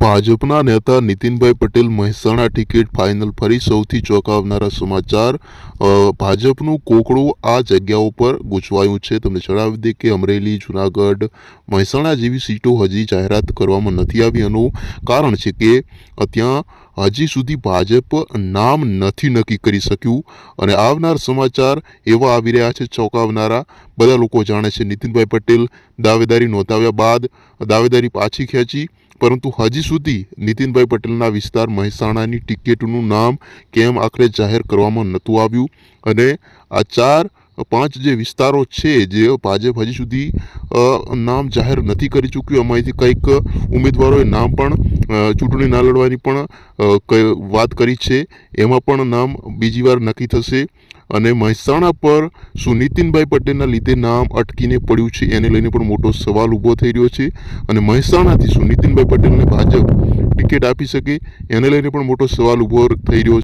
ભાજપના નેતા Nitinbhai Patel Mehsana ticket final ફરી સૌથી ચોંકાવનારા સમાચાર ભાજપનું કોકડું આ જગ્યા ઉપર ગૂંચવાયું છે. તમને જણાવી દઈએ કે અમરેલી, જુનાગઢ, મહેસાણા જેવી સીટો હજી જાહેરાત કરવામાં નથી આવી એનું કારણ છે કે ત્યાં હજી સુધી ભાજપ નામ નથી નક્કી કરી શક્યું અને આવનાર સમાચાર એવા આવી રહ્યા છે ચોંકાવનારા. બધા લોકો જાણે છે નીતિનભાઈ પટેલ દાવેદારી નોંધાવ્યા બાદ દાવેદારી પાછી ખેંચી પરંતુ હજી સુધી નીતિનભાઈ પટેલના વિસ્તાર મહેસાણાની ટિકિટનું નામ કેમ આખરે જાહેર કરવામાં નહોતું આવ્યું? અને આ ચાર, પાંચ જે વિસ્તારો છે જે ભાજપ હજી સુધી નામ જાહેર નથી કરી ચૂક્યું એમાંથી કંઈક ઉમેદવારોએ નામ પણ ચૂંટણી ના લડવાની પણ વાત કરી છે. એમાં પણ નામ બીજી વાર નક્કી થશે. અને મહેસાણા પર શું નીતિનભાઈ પટેલના લીધે નામ અટકીને પડ્યું છે, એને લઈને પણ મોટો સવાલ ઊભો થઈ રહ્યો છે. અને મહેસાણાથી શું નીતિનભાઈ પટેલને ભાજપ ટિકિટ આપી શકે, એને લઈને પણ મોટો સવાલ ઊભો થઈ રહ્યો છે